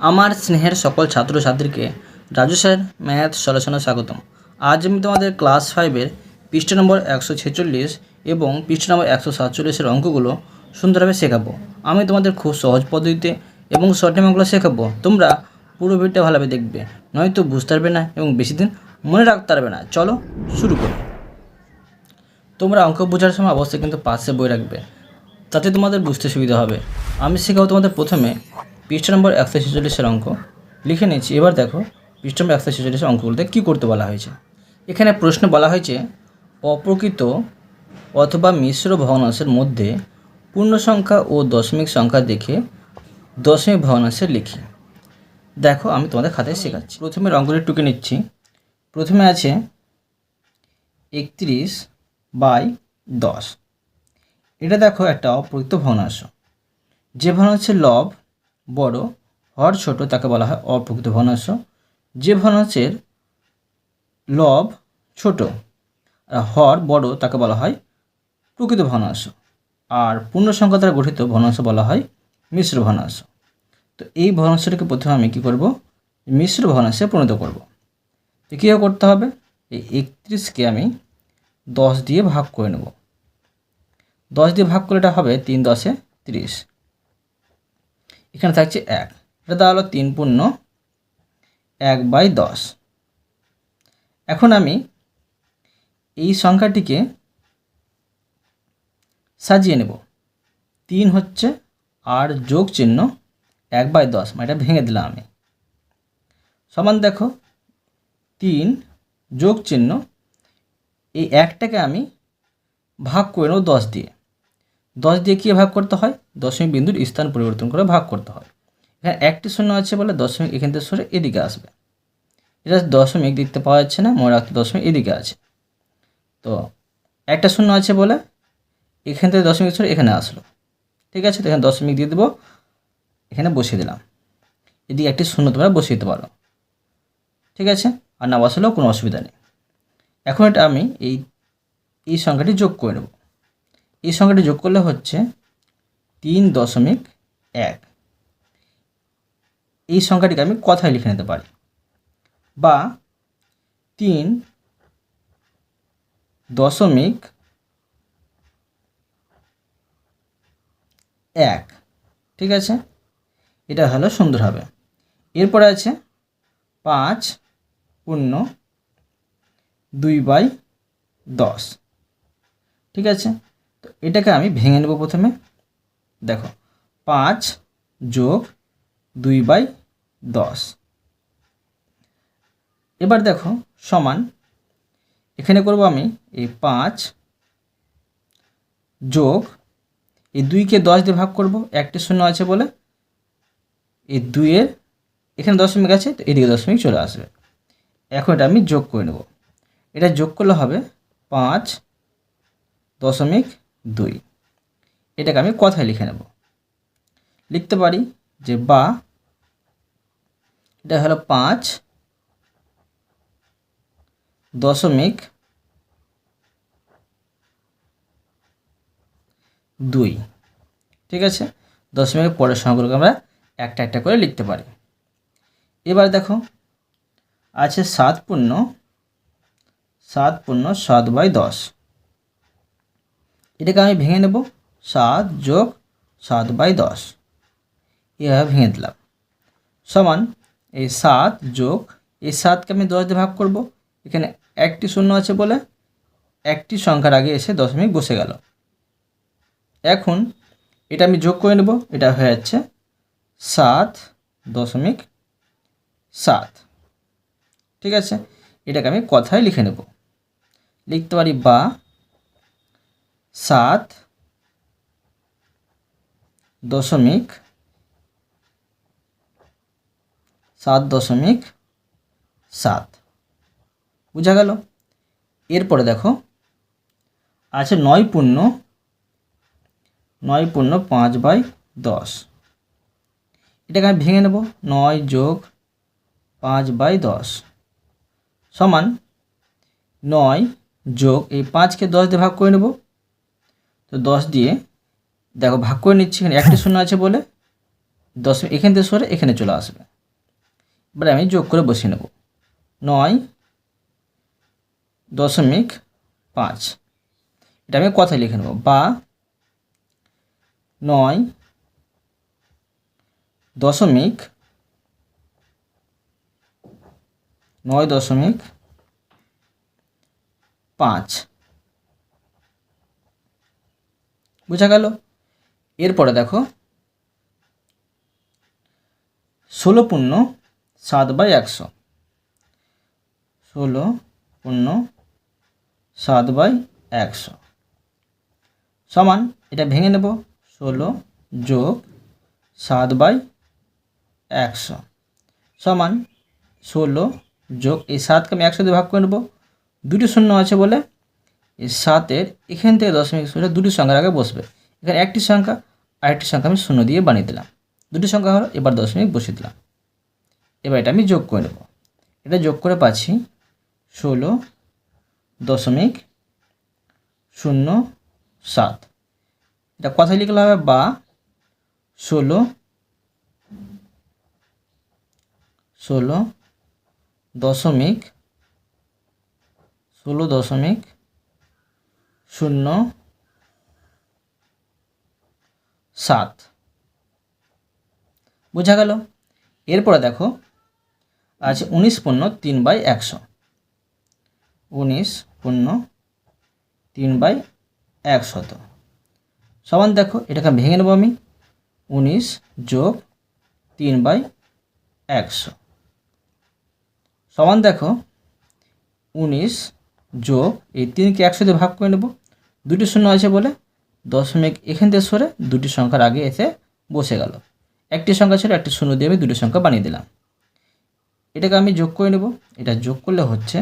আমার স্নেহের সকল ছাত্রছাত্রীকে রাজু স্যার, ম্যাথ সলিউশনে স্বাগতম। আজ আমি তোমাদের ক্লাস ফাইভের পৃষ্ঠা নম্বর একশো ছেচল্লিশ এবং পৃষ্ঠা নম্বর একশো সাতচল্লিশের অঙ্কগুলো সুন্দরভাবে শেখাবো। আমি তোমাদের খুব সহজ পদ্ধতিতে এবং শর্ট শেখাবো। তোমরা পুরো ভিডিওটা ভালোভাবে দেখবে, নয়তো বুঝতে পারবে না এবং বেশি দিন মনে রাখতে পারবে না। চলো শুরু করি। তোমরা অঙ্ক বোঝার সময় অবশ্যই কিন্তু পাশে বই রাখবে, তাতে তোমাদের বুঝতে সুবিধা হবে। আমি শেখাবো তোমাদের প্রথমে পৃষ্ঠা নম্বর একশো ছেচল্লিশের অঙ্ক। লিখে নিয়েছি এবার দেখো, পৃষ্ঠা নম্বর একশো ছেচল্লিশের অঙ্কগুলোতে কী করতে বলা হয়েছে? এখানে প্রশ্ন বলা হয়েছে, অপ্রকৃত অথবা মিশ্র ভগ্নাংশের মধ্যে পূর্ণ সংখ্যা ও দশমিক সংখ্যা দেখে দশমিক ভগ্নাংশে লিখি। দেখো, আমি তোমাদের খাতায় শেখাচ্ছি। প্রথমে অঙ্কটি টুকে নিচ্ছি। প্রথমে আছে একত্রিশ বাই দশ। এটা দেখো একটা অপ্রকৃত ভগ্নাংশ। যে ভগ্নাংশের লব বড়, হর ছোট তাকে বলা হয় অপ্রকৃত ভগ্নাংশ যে ভগ্নাংশের লব ছোট, আর হর বড় তাকে বলা হয় প্রকৃত ভগ্নাংশ আর পূর্ণ সংখ্যা দ্বারা গঠিত ভগ্নাংশ বলা হয় মিশ্র ভগ্নাংশ তো এই ভগ্নাংশটাকে প্রথমে আমি কী করব? মিশ্র ভগ্নাংশে পরিণত করব। তো কীভাবে করতে হবে? এই একত্রিশকে আমি দশ দিয়ে ভাগ করে নেব। দশ দিয়ে ভাগ করলে এটা হবে তিন দশে তিরিশ। এখানে থাকছে এক। এটা দেওয়া হলো তিন পূর্ণ এক বাই দশ। এখন আমি এই সংখ্যাটিকে সাজিয়ে নেব। তিন হচ্ছে আর যোগ চিহ্ন এক বাই দশ মানে এটা ভেঙে দিলাম আমি। সমান দেখো, তিন যোগ চিহ্ন, এই একটাকে আমি ভাগ করে নেব দশ দিয়ে। দশ দিয়ে কী ভাগ করতে হয়? দশমিক বিন্দুর স্থান পরিবর্তন করে ভাগ করতে হয়। এখানে একটি শূন্য আছে বলে দশমিক এখান থেকে সরে এদিকে আসবে। এটা দশমিক দেখতে পাওয়া যাচ্ছে না, মনে রাখতে দশমিক এদিকে আছে। তো একটা শূন্য আছে বলে এখান থেকে দশমিক সরে এখানে আসলো। ঠিক আছে, তো এখানে দশমিক দিয়ে দেবো। এখানে বসিয়ে দিলাম। এদিকে একটি শূন্য তোমরা বসিয়ে দিতে পারো। ঠিক আছে, আর না বসালেও কোনো অসুবিধা নেই। এখন এটা আমি এই এই সংখ্যাটি যোগ করে নেব। এই সংখ্যাটি যোগ করলে হচ্ছে তিন দশমিক এক। এই সংখ্যাটিকে আমি কথায় লিখে নিতে পারি। বা তিন দশমিক এক। ঠিক আছে? এটা হলো সুন্দর হবে। এরপরে আছে পাঁচ পূর্ণ দুই বাই দশ। ঠিক আছে? তো এটাকে আমি ভেঙে নেব প্রথমে। দেখো, পাঁচ যোগ দুই বাই দশ। এবার দেখো, সমান, এখানে করব আমি এই পাঁচ যোগ এই দুইকে দশ দিয়ে ভাগ করব, একটি শূন্য আছে বলে। এই দুইয়ের, এখানে দশমিক আছে, তো এদিকে দশমিক চলে আসবে। এখন এটা আমি যোগ করে নেব। এটা যোগ করলে হবে পাঁচ দশমিক দুই। এটাকে আমি কথায় লিখে নেব। লিখতে পারি যে বা, এটা হলো পাঁচ দশমিক দুই। ঠিক আছে? দশমিকের পরের সংখ্যাগুলোকে আমরা একটা একটা করে লিখতে পারি। এবার দেখো, আছে সাত পূর্ণ সাত পূর্ণ সাত বাই দশ। এটাকে আমি ভেঙে নেব। সাত যোগ সাত বাই দশ। এভাবে ভেঙে দিলাম। সমান এই সাত যোগ এই সাতকে আমি দশ দিয়ে ভাগ করব। এখানে একটি শূন্য আছে বলে একটি সংখ্যার আগে এসে দশমিক বসে গেল। এখন এটা আমি যোগ করে নেব। এটা হয়ে যাচ্ছে সাত দশমিক সাত। ঠিক আছে? এটাকে আমি কথায় লিখে নেব। লিখতে পারি বা সাত দশমিক সাত দশমিক সাত। বোঝা গেল? এরপরে দেখো, আছে নয় পূর্ণ নয় পূর্ণ পাঁচ বাই দশ। এটাকে আমি ভেঙে নেব, নয় যোগ পাঁচ বাই দশ। সমান নয় যোগ এই পাঁচকে দশ দিয়ে ভাগ করে নেব। তো দশ দিয়ে দেখো ভাগ করে নিচ্ছি এখানে। একটি শূন্য আছে বলে দশমিক এখান থেকে সরে এখানে চলে আসবে। এবারে আমি যোগ করে বসিয়ে নেব। নয় দশমিক পাঁচ। এটা আমি কথায় লিখে নেব। বা নয় দশমিক নয় দশমিক পাঁচ। বোঝা গেল? এরপরে দেখো, ষোলো পূর্ণ সাত বাই একশো। ষোলো পূর্ণ সাত বাই একশো। সমান, এটা ভেঙে নেব, ষোলো যোগ সাত বাই একশো। সমান, ষোলো যোগ এই সাতকে আমি একশো দিয়ে ভাগ করে নেব। দুটি শূন্য আছে বলে এই সাতের এখান থেকে দশমিক দুটি সংখ্যার আগে বসবে। এখানে একটি সংখ্যা আর একটি সংখ্যা আমি শূন্য দিয়ে বানিয়ে দিলাম। দুটি সংখ্যা হলো, এবার দশমিক বসিয়ে দিলাম। এবার এটা আমি যোগ করে নেব। এটা যোগ করে পাচ্ছি ষোলো দশমিক শূন্য সাত। এটা কথায় লিখলে হবে বা ষোলো ষোলো দশমিক ষোলো দশমিক শূন্য সাত। বোঝা গেল? এরপরে দেখো আছে উনিশ পূর্ণ তিন বাই একশো। উনিশ পূর্ণ তিন বাই একশত। সমান দেখো, এটাকে ভেঙে নেব আমি। উনিশ যোগ তিন বাই একশো। সমান দেখো, উনিশ যোগ এই তিনকে একশো দিয়ে ভাগ করে নেব। দুটি শূন্য আছে বলে দশমিক এখান থেকে সরে দুটি সংখ্যার আগে এসে বসে গেল। একটি সংখ্যা ছিল, একটি শূন্য দিয়ে আমি দুটি সংখ্যা বানিয়ে দিলাম। এটাকে আমি যোগ করে নেব। এটা যোগ করলে হচ্ছে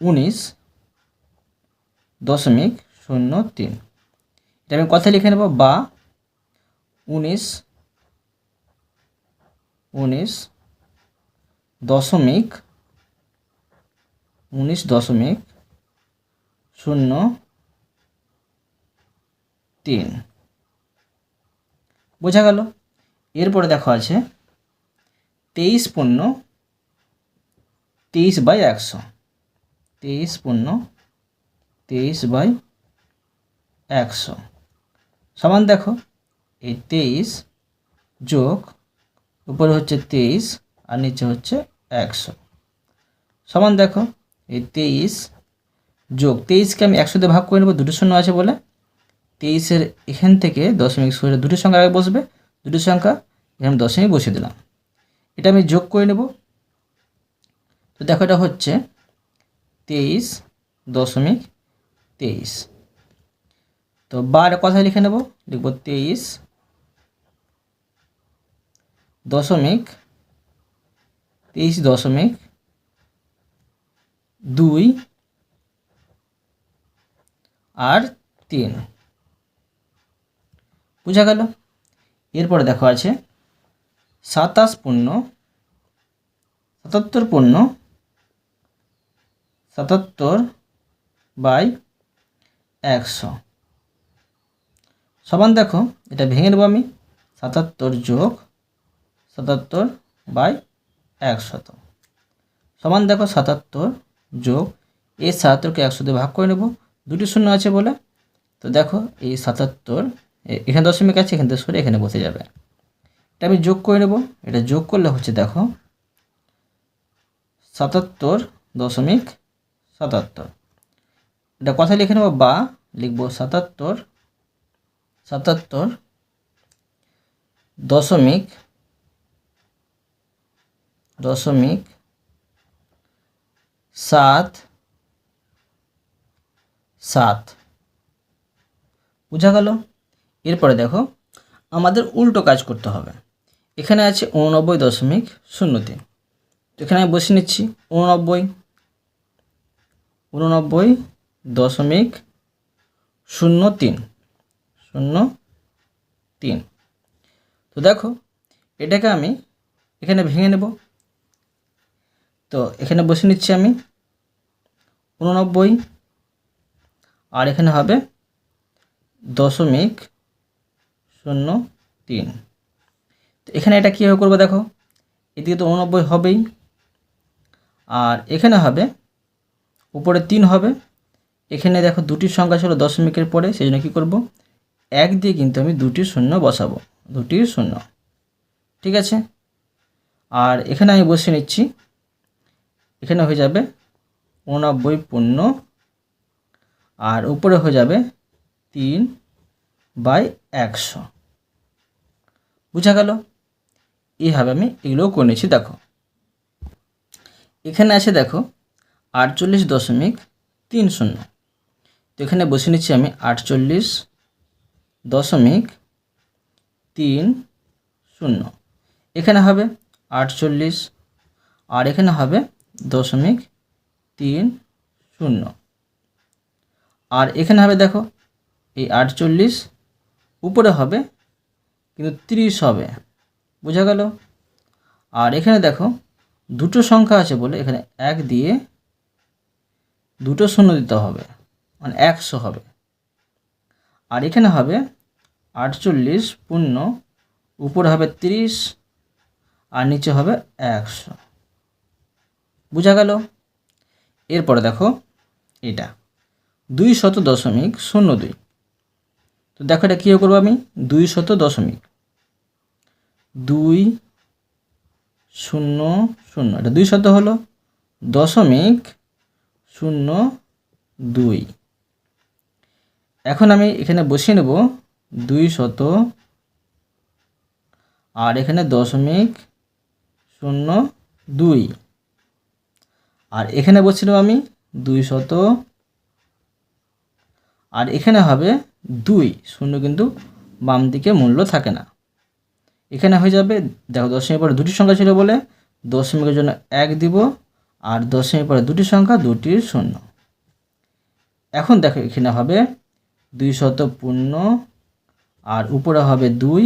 উনিশ দশমিক শূন্য তিন। এটা আমি কথা লিখে নেব? বা উনিশ উনিশ দশমিক উনিশ দশমিক শূন্য তিন। বোঝা গেল? এরপরে দেখো আছে তেইশ পূর্ণ তেইশ বাই একশো। তেইশ পূর্ণ তেইশ বাই একশো। সমান দেখো, এই তেইশ যোগ উপরে হচ্ছে তেইশ আর নিচে হচ্ছে একশো। সমান দেখো, এই তেইশ যোগ তেইশকে আমি একশো দিয়ে ভাগ করে নেব, দুটো শূন্য আছে বলে। তেইশের এখান থেকে দশমিক সরে দুটি সংখ্যা আগে বসবে, দুটি সংখ্যা, এখানে দশমিক বসিয়ে দিলাম। এটা আমি যোগ করে নেব। তো দেখো এটা হচ্ছে তেইশ দশমিক তেইশ। তো বার কথায় লিখে নেব, লিখব তেইশ দশমিক তেইশ দশমিক দুই আর তিন। বোঝা গেল? এরপরে দেখো আছে সাতাশ পূর্ণ, সাতাত্তর পূর্ণ, সাতাত্তর বাই একশো। সমান দেখো, এটা ভেঙে নেব আমি, সাতাত্তর যোগ সাতাত্তর বাই একশত সমান দেখো, সাতাত্তর যোগ এই সাতাত্তরকে একশো দিয়ে ভাগ করে নেব, দুটি শূন্য আছে বলে। তো দেখো, এই সাতাত্তর এখানে দশমিক আছে, এখান থেকে সরে এখানে বসে যাবে। এটা আমি যোগ করে নেব। এটা যোগ করলে হচ্ছে দেখো, সাতাত্তর দশমিক সাতাত্তর। এটা কথা লিখে নেব, বা লিখব সাতাত্তর সাতাত্তর দশমিক দশমিক সাত সাত। বোঝা গেল? এরপরে দেখো, আমাদের উল্টো কাজ করতে হবে। এখানে আছে উননব্বই দশমিক শূন্য তিন তো এখানে আমি বসে নিচ্ছি, উননব্বই উননব্বই দশমিক শূন্য তিন শূন্য তিন তো দেখো, এটাকে আমি এখানে ভেঙে নেব। তো এখানে বসে নিচ্ছি আমি, উননব্বই, আর এখানে হবে দশমিক শূন্য তিন। তো এখানে এটা কীভাবে করব দেখো? এদিকে তো উননব্বই হবেই। আর এখানে হবে, উপরে তিন হবে। এখানে দেখো দুটি সংখ্যা ছিল দশমিকের পরে, সেই জন্য কী করব? এক দিয়ে কিন্তু আমি দুটি শূন্য বসাবো, দুটি শূন্য। ঠিক আছে? আর এখানে আমি বসে নিচ্ছি। এখানে হয়ে যাবে উননব্বই পূর্ণ। আর উপরে হয়ে যাবে তিন বাই একশো। বুঝা গেল? এইভাবে আমি এগুলোও করে নিচ্ছি দেখো। এখানে আছে, দেখো, আটচল্লিশ দশমিক তিন শূন্য। তো এখানে বসে নিচ্ছি আমি আটচল্লিশ দশমিক তিন শূন্য। এখানে হবে আটচল্লিশ, আর এখানে হবে দশমিক তিন শূন্য। আর এখানে হবে, দেখো, এই আটচল্লিশ, উপরে হবে কিন্তু তিরিশ হবে। বোঝা গেল? আর এখানে দেখো, দুটো সংখ্যা আছে বলে এখানে এক দিয়ে দুটো শূন্য দিতে হবে মানে একশো হবে। আর এখানে হবে আটচল্লিশ পূর্ণ, উপরে হবে তিরিশ, আর নিচে হবে একশো। বোঝা গেল? এরপরে দেখো, এটা দুই শত দশমিক শূন্য দুই। তো দেখো এটা কীভাবে করব আমি? দুই শত দশমিক। দুই শূন্য শূন্য। এটা দুই শত হলো দশমিক শূন্য দুই। এখন আমি এখানে বসিয়ে নেব দুই শত আর এখানে দশমিক শূন্য দুই। আর এখানে বসছিলাম আমি দুই শত। আর এখানে হবে দুই শূন্য কিন্তু বাম দিকে মূল্য থাকে না। এখানে হয়ে যাবে, দেখো দশমিক পরে দুটি সংখ্যা ছিল বলে দশমিকের জন্য এক দিব, আর দশমিক পরে দুটি সংখ্যা, দুটি শূন্য। এখন দেখো এখানে হবে দুই শত পূর্ণ, আর উপরে হবে দুই,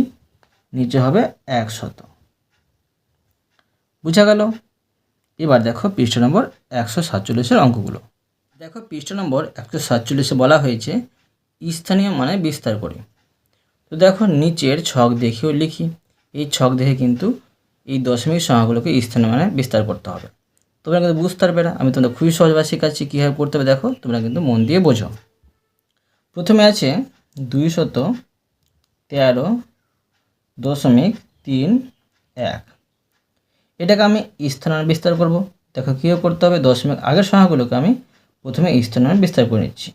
নিচে হবে এক শত। বুঝা গেল? এবার দেখো পৃষ্ঠ নম্বর একশো সাতচল্লিশের অঙ্কগুলো। দেখো পৃষ্ঠ নম্বর একশো সাতচল্লিশে বলা হয়েছে স্থানীয় মানে বিস্তার করি। তো দেখো নিচের ছক দেখেও লিখি। এই ছক দেখে কিন্তু এই দশমিক সংখ্যাগুলোকে স্থানীয় মানে বিস্তার করতে হবে। তোমরা কিন্তু বুঝতে পারবে না। আমি তোমাদের খুবই সহজভাবে শেখাচ্ছি কীভাবে করতে হবে। দেখো, তোমরা কিন্তু মন দিয়ে বোঝো। প্রথমে আছে দুই শত তেরো দশমিক তিন এক। এটাকে আমি স্থানান্তর বিস্তার করব। দেখো কীভাবে করতে হবে। দশমিক আগের সংখ্যাগুলোকে আমি প্রথমে স্থানান্তর বিস্তার করে নিচ্ছি।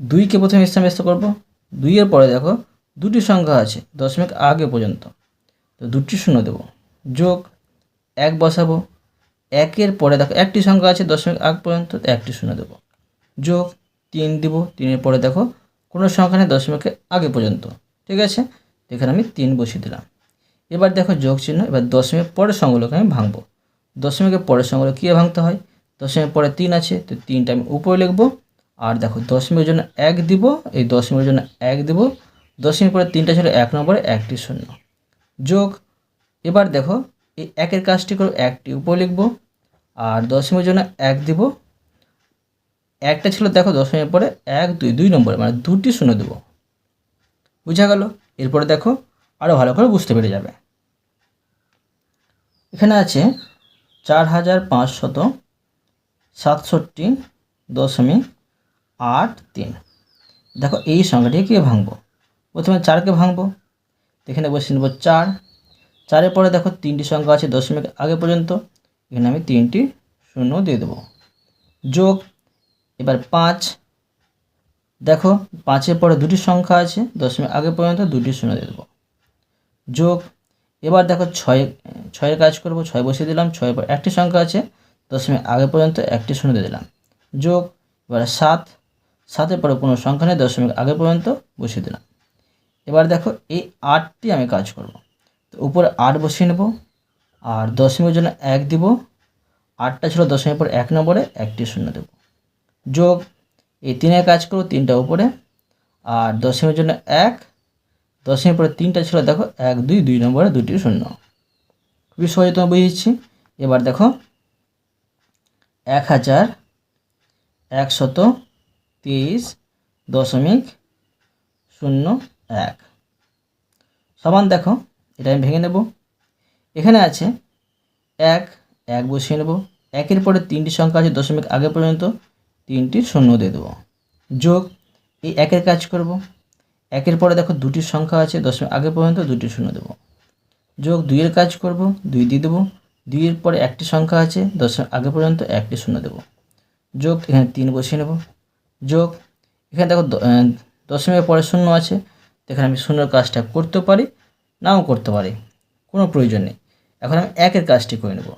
দুইকে প্রথমে স্থান বিস্তার করব। দুইয়ের পরে দেখো, দুটি সংখ্যা আছে দশমিক আগে পর্যন্ত। তো দুটি শূন্য দেব। যোগ এক বসাবো। একের পরে দেখো, একটি সংখ্যা আছে দশমিক আগ পর্যন্ত, তো একটি শূন্য দেব। যোগ তিন দিব। তিনের পরে দেখো, কোনো সংখ্যা নেই দশমিকের আগে পর্যন্ত। ঠিক আছে? এখানে আমি তিন বসিয়ে দিলাম। এবার দেখো যোগ চিহ্ন, এবার দশমিকের পরের সংখ্যাগুলোকে আমি ভাঙবো। দশমিকের পরের সংখ্যাগুলো কীভাবে ভাঙতে হয়? দশমিকের পরে তিন আছে, তো তিনটা আমি উপরে লিখব। আর দেখো দশমিকের জন্য এক দিব, এই দশমিকের জন্য এক দিব, দশমিক পরে তিনটা ছিল এক নম্বরে একটি শূন্য। যোগ, এবার দেখো, এই একের কাজটি করে, একটি উপরে লিখব, আর দশমিকের জন্য এক দিব, একটা ছিল দেখো দশমিকের পরে এক, দুই দুই নম্বরে মানে দুটি শূন্য দেবো। বুঝা গেল? এরপরে দেখো আরও ভালো করে বুঝতে পেরে যাবে। এখানে আছে চার হাজার পাঁচশত সাতষট্টি দশমিক আট, তিন। দেখো এই সংখ্যাটিকে কী ভাঙবো? প্রথমে চারকে ভাঙবো। এখানে বসে নেব চার। চারের পরে দেখো তিনটি সংখ্যা আছে দশমিক আগে পর্যন্ত। এখানে আমি তিনটি শূন্য দিয়ে দেবো। যোগ, এবার পাঁচ। দেখো পাঁচের পরে দুটি সংখ্যা আছে, দশমিক আগে পর্যন্ত দুটি শূন্য দিয়ে দেবো। যোগ, এবার দেখো ছয়, ছয়ের কাজ করব, ছয় বসিয়ে দিলাম, ছয়ের পর একটি সংখ্যা আছে, দশমিক আগে পর্যন্ত একটি শূন্য দিয়ে দিলাম। যোগ, এবার সাত। সাতের পরে কোনো সংখ্যা নেই দশমিক আগে পর্যন্ত বসিয়ে দিলাম। এবার দেখো, এই আটটি আমি কাজ করব। তো উপরে আট বসিয়ে নেব, আর দশমিকের জন্য এক দিব। আটটা ছিল দশমিক পর এক নম্বরে, একটি শূন্য দেব। যোগ, এই তিনের কাজ করব, তিনটা উপরে। আর দশমিকের জন্য এক দশমিক পরে তিনটা ছিল, দেখো, এক, দুই দুই নম্বরে দুটি শূন্য। খুবই সহজে তোমার বুঝিয়েছি এবার দেখো, এক হাজার, একশত তেইশ দশমিক শূন্য এক। সমান দেখো, এটা আমি ভেঙে নেব। এখানে আছে এক এক বসিয়ে নেব। একের পরে তিনটি সংখ্যা আছে দশমিক আগে পর্যন্ত, তিনটি শূন্য দিয়ে দেবো। যোগ, এই একের কাজ করব। একের পরে দেখো দুটি সংখ্যা আছে দশমিক আগে পর্যন্ত, দুটি শূন্য দেবো। যোগ, দুইয়ের কাজ করব, দুই দিয়ে দেবো। দুইয়ের পরে একটি সংখ্যা আছে দশমিক আগে পর্যন্ত, একটি শূন্য দেবো। যোগ, এখানে তিন বসিয়ে নেব। যোগ। এখানে দেখো দশমিকের পরে শূন্য আছে এখানে আমি শূন্যর কাজটা করতেও পারি, নাও করতে পারি, কোনো প্রয়োজন নেই। এখন আমি একের কাজটি করে নেব।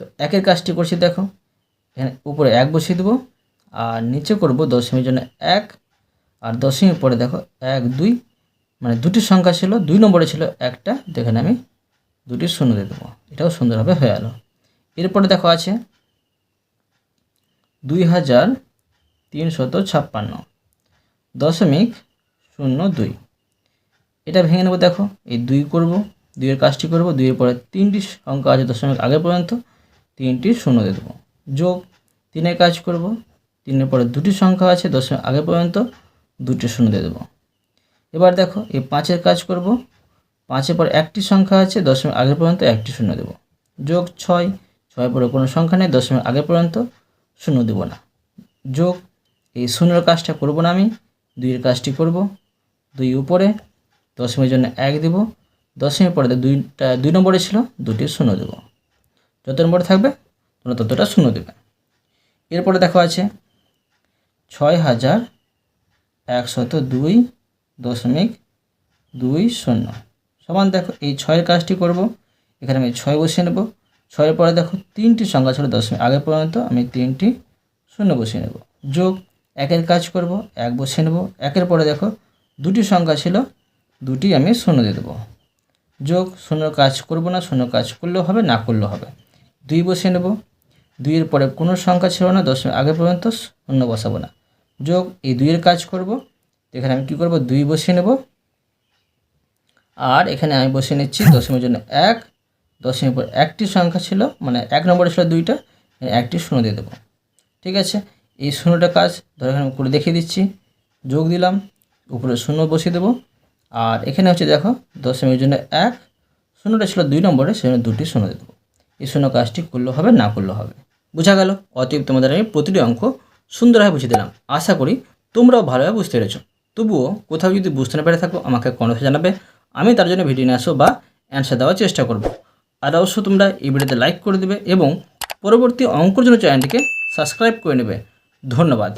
তো একের কাজটি করছি দেখো, এখানে উপরে এক বসিয়ে দেবো, আর নিচে করব দশমীর জন্য এক, আর দশমীর পরে দেখো এক, দুই মানে দুটি সংখ্যা ছিল, দুই নম্বরে ছিল একটা যেখানে আমি দুটি শূন্য দিয়ে দেবো। এটাও সুন্দরভাবে হয়ে গেল। এরপরে দেখো আছে দুই হাজার তিনশত ছাপ্পান্ন। দশমিক শূন্য দুই। এটা ভেঙে নেব, দেখো, এই দুই করব, দুইয়ের কাজটি করব, দুইয়ের পরে তিনটি সংখ্যা আছে দশমিক আগে পর্যন্ত, তিনটি শূন্য দিয়ে দেবো। যোগ, তিনের কাজ করব, তিনের পরে দুটি সংখ্যা আছে দশমিক আগে পর্যন্ত, দুটি শূন্য দিয়ে দেবো। এবার দেখো, এই পাঁচের কাজ করব, পাঁচের পর একটি সংখ্যা আছে দশমিক আগে পর্যন্ত, একটি শূন্য দেবো। যোগ, ছয় ছয় পরে কোনো সংখ্যা নেই, দশমিক আগে পর্যন্ত শূন্য দেবো না। যোগ এই শূন্যর কাজটা করব না আমি, দুইয়ের কাজটি করব, দুই উপরে দশমীর জন্য এক দেব দশমীর পরে দুইটা, দুই নম্বরে ছিল, দুটি শূন্য দেব। যত নম্বরে থাকবে, তোমরা ততটা শূন্য দেবে। এরপরে দেখো আছে, ছয় হাজার একশত দুই দশমিক দুই শূন্য। সমান দেখো, এই ছয়ের কাজটি করব, এখানে আমি ছয় বসিয়ে নেব। ছয়ের পরে দেখো, তিনটি সংখ্যা ছিল দশমিক, আগে পর্যন্ত আমি তিনটি শূন্য বসিয়ে নেব। যোগ একের কাজ করব, এক বসিয়ে নেব। একের পরে দেখো, দুটি সংখ্যা ছিল, দুটি আমি শূন্য দিয়ে দেবো। যোগ, শূন্য কাজ করব না, শূন্য কাজ করলেও হবে, না করলেও হবে। দুই বসিয়ে নেব। দুইয়ের পরে কোনো সংখ্যা ছিল না দশমিক আগে পর্যন্ত শূন্য বসাবো না। যোগ, এই দুইয়ের কাজ করব। এখানে আমি কী করব? দুই বসিয়ে নেব। আর এখানে আমি বসিয়ে নিচ্ছি দশমিকের জন্য এক। দশমিক পর একটি সংখ্যা ছিল মানে এক নম্বরে ছিল দুইটা একটি শূন্য দিয়ে দেবো। ঠিক আছে? এই শূন্যটা কাজ, ধরো এখানে করে দেখিয়ে দিচ্ছি, যোগ দিলাম, উপরে শূন্য বসিয়ে দেবো। আর এখানে হচ্ছে দেখো দশমিকের জন্য এক, শূন্যটা ছিল দুই নম্বরে সেখানে দুটি শূন্য দেবো। এই শূন্য কাজটি করলেও হবে, না করলেও হবে? বোঝা গেল? অতএব তোমাদের আমি প্রতিটি অঙ্ক সুন্দরভাবে বুঝিয়ে দিলাম। আশা করি তোমরাও ভালোভাবে বুঝতে পেরেছ। তবুও কোথাও যদি বুঝতে না পেরে থাকো, আমাকে কমেন্টে জানাবে। আমি তার জন্য ভিডিও নিয়ে আসব বা অ্যান্সার দেওয়ার চেষ্টা করব। আর অবশ্য তোমরা এই ভিডিওতে লাইক করে দেবে এবং পরবর্তী অঙ্কর জন্য চ্যানেলটিকে সাবস্ক্রাইব করে নেবে। ধন্যবাদ